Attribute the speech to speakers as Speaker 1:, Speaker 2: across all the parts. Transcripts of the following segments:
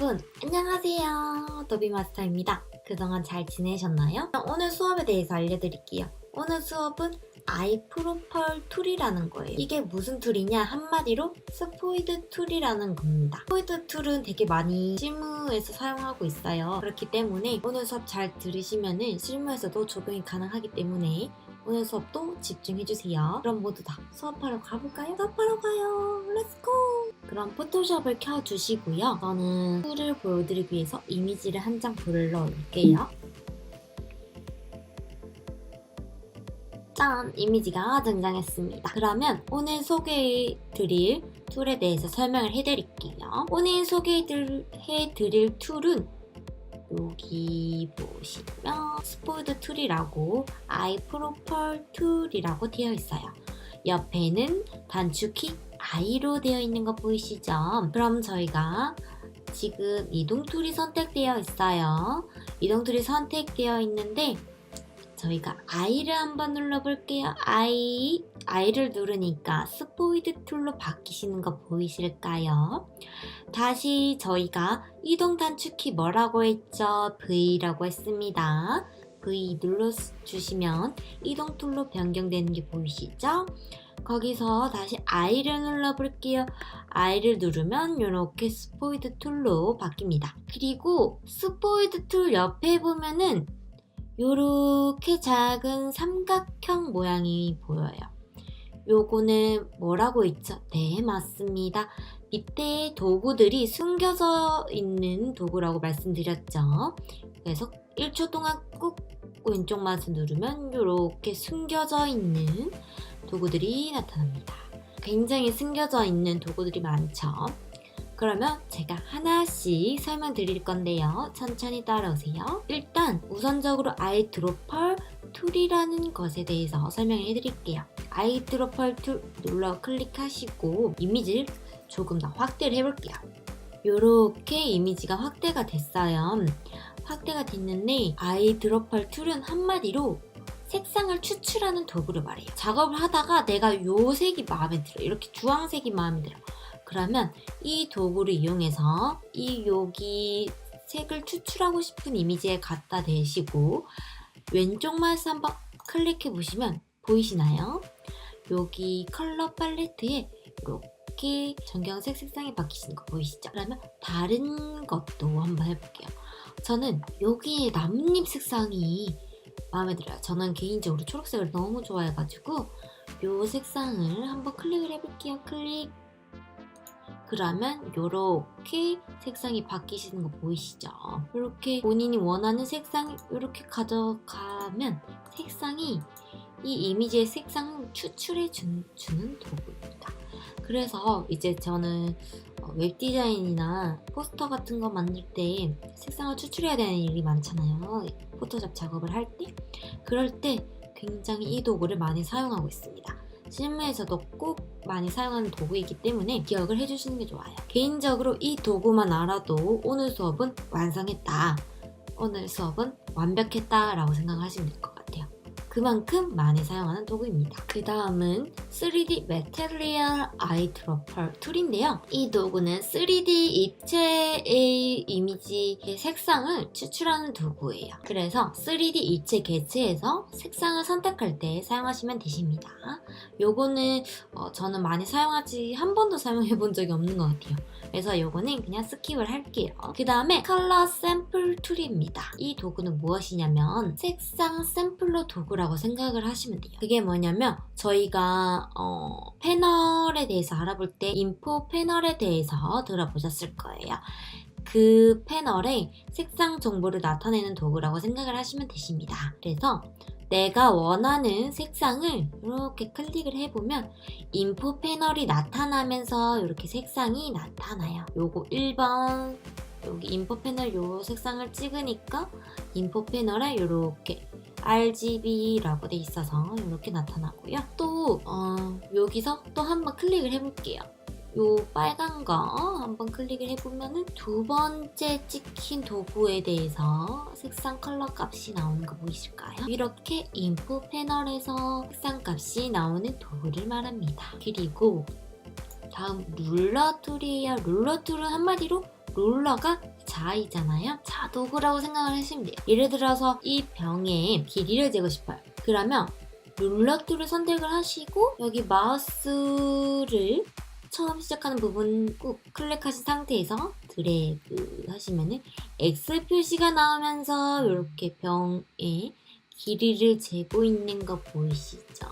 Speaker 1: 여러분, 안녕하세요. 도비마스터입니다. 그동안 잘 지내셨나요? 오늘 수업에 대해서 알려드릴게요. 오늘 수업은 아이프로펄 툴이라는 거예요. 이게 무슨 툴이냐? 한마디로 스포이드 툴이라는 겁니다. 스포이드 툴은 되게 많이 실무에서 사용하고 있어요. 그렇기 때문에 오늘 수업 잘 들으시면 실무에서도 적용이 가능하기 때문에 오늘 수업도 집중해주세요. 그럼 모두 다 수업하러 가볼까요? 수업하러 가요. 그럼 포토샵을 켜주시고요. 저는 툴을 보여드리기 위해서 이미지를 한 장 불러 올게요. 짠! 이미지가 등장했습니다. 그러면 오늘 소개해드릴 툴에 대해서 설명을 해드릴게요. 오늘 소개해드릴 툴은 여기 보시면 스포이드 툴이라고 아이 프로펄 툴이라고 되어 있어요. 옆에는 단축키 I로 되어 있는 거 보이시죠? 그럼 저희가 지금 이동 툴이 선택되어 있어요. 이동 툴이 선택되어 있는데 저희가 I를 한번 눌러볼게요. I, I를 누르니까 스포이드 툴로 바뀌시는 거 보이실까요? 다시 저희가 이동 단축키 뭐라고 했죠? V라고 했습니다. V 눌러주시면 이동 툴로 변경되는 게 보이시죠? 거기서 다시 I를 눌러볼게요. I를 누르면 이렇게 스포이드 툴로 바뀝니다. 그리고 스포이드 툴 옆에 보면은 이렇게 작은 삼각형 모양이 보여요. 요거는 뭐라고 있죠? 네, 맞습니다. 밑에 도구들이 숨겨져 있는 도구라고 말씀드렸죠. 그래서 1초 동안 꾹 왼쪽 마우스 누르면 이렇게 숨겨져 있는 도구들이 나타납니다. 굉장히 숨겨져 있는 도구들이 많죠. 그러면 제가 하나씩 설명드릴 건데요. 천천히 따라오세요. 일단 우선적으로 아이드로펄 툴이라는 것에 대해서 설명을 해드릴게요. 아이드로펄 툴 눌러 클릭하시고 이미지를 조금 더 확대를 해볼게요. 이렇게 이미지가 확대가 됐어요. 확대가 됐는데 아이드로펄 툴은 한마디로 색상을 추출하는 도구를 말해요. 작업을 하다가 내가 요 색이 마음에 들어. 이렇게 주황색이 마음에 들어. 그러면 이 도구를 이용해서 이 여기 색을 추출하고 싶은 이미지에 갖다 대시고 왼쪽 마우스 한번 클릭해 보시면 보이시나요? 여기 컬러 팔레트에 이렇게 전경색 색상이 바뀌시는 거 보이시죠? 그러면 다른 것도 한번 해볼게요. 저는 여기 나뭇잎 색상이 마음에 들어요. 저는 개인적으로 초록색을 너무 좋아해가지고 이 색상을 한번 클릭을 해볼게요. 클릭. 그러면 이렇게 색상이 바뀌시는 거 보이시죠? 이렇게 본인이 원하는 색상 이렇게 가져가면 색상이 이 이미지의 색상을 추출해 준, 주는 도구입니다. 그래서 이제 저는 어, 웹 디자인이나 포스터 같은 거 만들 때 색상을 추출해야 되는 일이 많잖아요. 포토샵 작업을 할 때. 그럴 때 굉장히 이 도구를 많이 사용하고 있습니다. 실무에서도 꼭 많이 사용하는 도구이기 때문에 기억을 해주시는 게 좋아요. 개인적으로 이 도구만 알아도 오늘 수업은 완성했다. 오늘 수업은 완벽했다 라고 생각하시면 될 것 같아요. 그만큼 많이 사용하는 도구입니다. 그 다음은 3D Material Eye Dropper 툴인데요. 이 도구는 3D 입체의 이미지의 색상을 추출하는 도구예요. 그래서 3D 입체 개체에서 색상을 선택할 때 사용하시면 되십니다. 요거는 어, 저는 많이 사용하지 한 번도 사용해 본 적이 없는 것 같아요. 그래서 요거는 그냥 스킵을 할게요. 그 다음에 컬러 샘플 툴입니다. 이 도구는 무엇이냐면 색상 샘플러 도구라고 생각을 하시면 돼요. 그게 뭐냐면 저희가 어, 패널에 대해서 알아볼 때 인포 패널에 대해서 들어보셨을 거예요. 그 패널에 색상 정보를 나타내는 도구라고 생각을 하시면 되십니다. 그래서 내가 원하는 색상을 이렇게 클릭을 해보면 인포 패널이 나타나면서 이렇게 색상이 나타나요. 요거 1번 여기 인포 패널 요 색상을 찍으니까 인포 패널에 이렇게 RGB라고 돼 있어서 이렇게 나타나고요. 또 어, 여기서 또 한번 클릭을 해볼게요. 요 빨간 거 한번 클릭을 해보면은 두 번째 찍힌 도구에 대해서 색상 컬러 값이 나오는 거 보이실까요? 이렇게 인포 패널에서 색상 값이 나오는 도구를 말합니다. 그리고 다음 룰러 툴이에요. 룰러 툴은 한마디로 롤러가 자이잖아요. 자, 도구라고 생각을 하시면 돼요. 예를 들어서 이 병에 길이를 재고 싶어요. 그러면 룰러 툴을 선택을 하시고 여기 마우스를 처음 시작하는 부분 꾹 클릭하신 상태에서 드래그 하시면은 X 표시가 나오면서 이렇게 병에 길이를 재고 있는 거 보이시죠?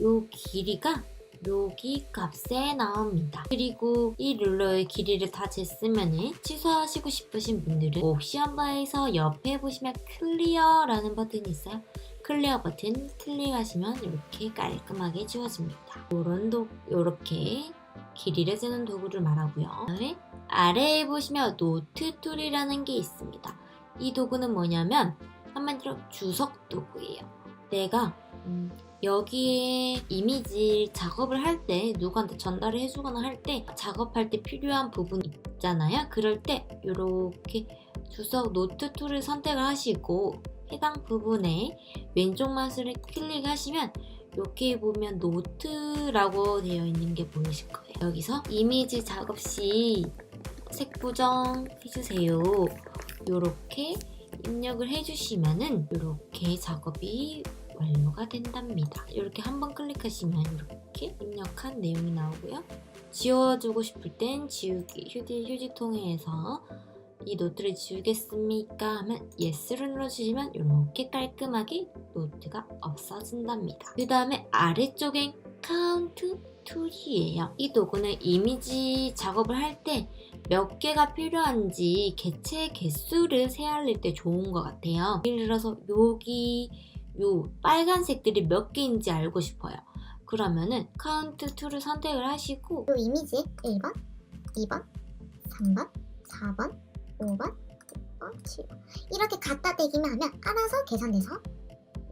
Speaker 1: 이 길이가 여기 값에 나옵니다. 그리고 이 룰러의 길이를 다 쟀으면 취소하시고 싶으신 분들은 옵션 바에서 옆에 보시면 클리어라는 버튼이 있어요. 클리어 버튼 클릭하시면 이렇게 깔끔하게 지워집니다. 요런 도, 요렇게 길이를 재는 도구를 말하고요. 그다음에 아래에 보시면 노트 툴이라는 게 있습니다. 이 도구는 뭐냐면 한마디로 주석 도구예요. 내가 음, 여기에 이미지 작업을 할 때 누구한테 전달을 해주거나 할 때 작업할 때 필요한 부분 있잖아요. 그럴 때 이렇게 주석 노트 툴을 선택을 하시고 해당 부분에 왼쪽 마우스를 클릭하시면 여기 보면 노트라고 되어 있는 게 보이실 거예요. 여기서 이미지 작업 시 색 보정 해주세요. 이렇게 입력을 해주시면은 이렇게 작업이 완료가 된답니다. 이렇게 한번 클릭하시면 이렇게 입력한 내용이 나오고요. 지워주고 싶을 땐 지우기 휴지 휴지통에서 이 노트를 지우겠습니까? 하면 예스를 눌러주시면 이렇게 깔끔하게 노트가 없어진답니다. 그 다음에 아래쪽엔 카운트 툴이에요. 이 도구는 이미지 작업을 할 때 몇 개가 필요한지 개체 개수를 세알릴 때 좋은 것 같아요. 예를 들어서 여기 요 빨간색들이 몇 개인지 알고 싶어요. 그러면은 카운트 툴을 선택을 하시고
Speaker 2: 요 이미지 1번, 2번, 3번, 4번, 5번, 6번, 7번 이렇게 갖다 대기만 하면 알아서 계산돼서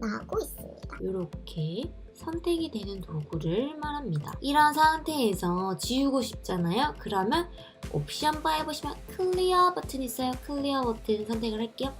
Speaker 2: 나오고 있습니다.
Speaker 1: 이렇게 선택이 되는 도구를 말합니다. 이런 상태에서 지우고 싶잖아요. 그러면 옵션 바에 보시면 클리어 버튼 있어요. 클리어 버튼 선택을 할게요.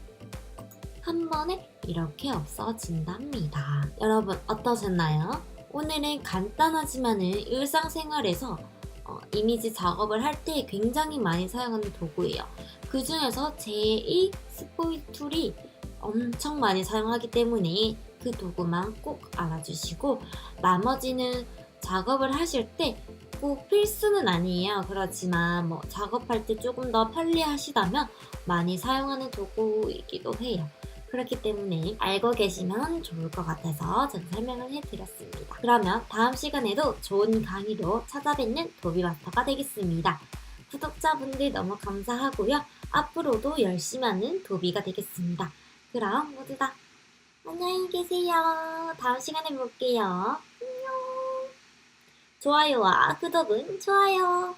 Speaker 1: 한 번에 이렇게 없어진답니다. 여러분 어떠셨나요? 오늘은 간단하지만은 일상생활에서 어, 이미지 작업을 할 때 굉장히 많이 사용하는 도구예요. 그 중에서 제1 스포이 툴이 엄청 많이 사용하기 때문에 그 도구만 꼭 알아주시고 나머지는 작업을 하실 때 꼭 필수는 아니에요. 그렇지만 뭐 작업할 때 조금 더 편리하시다면 많이 사용하는 도구이기도 해요. 그렇기 때문에 알고 계시면 좋을 것 같아서 제가 설명을 해드렸습니다. 그러면 다음 시간에도 좋은 강의로 찾아뵙는 도비마스터가 되겠습니다. 구독자분들 너무 감사하고요. 앞으로도 열심히 하는 도비가 되겠습니다. 그럼 모두 다 안녕히 계세요. 다음 시간에 볼게요. 안녕. 좋아요와 구독은 좋아요.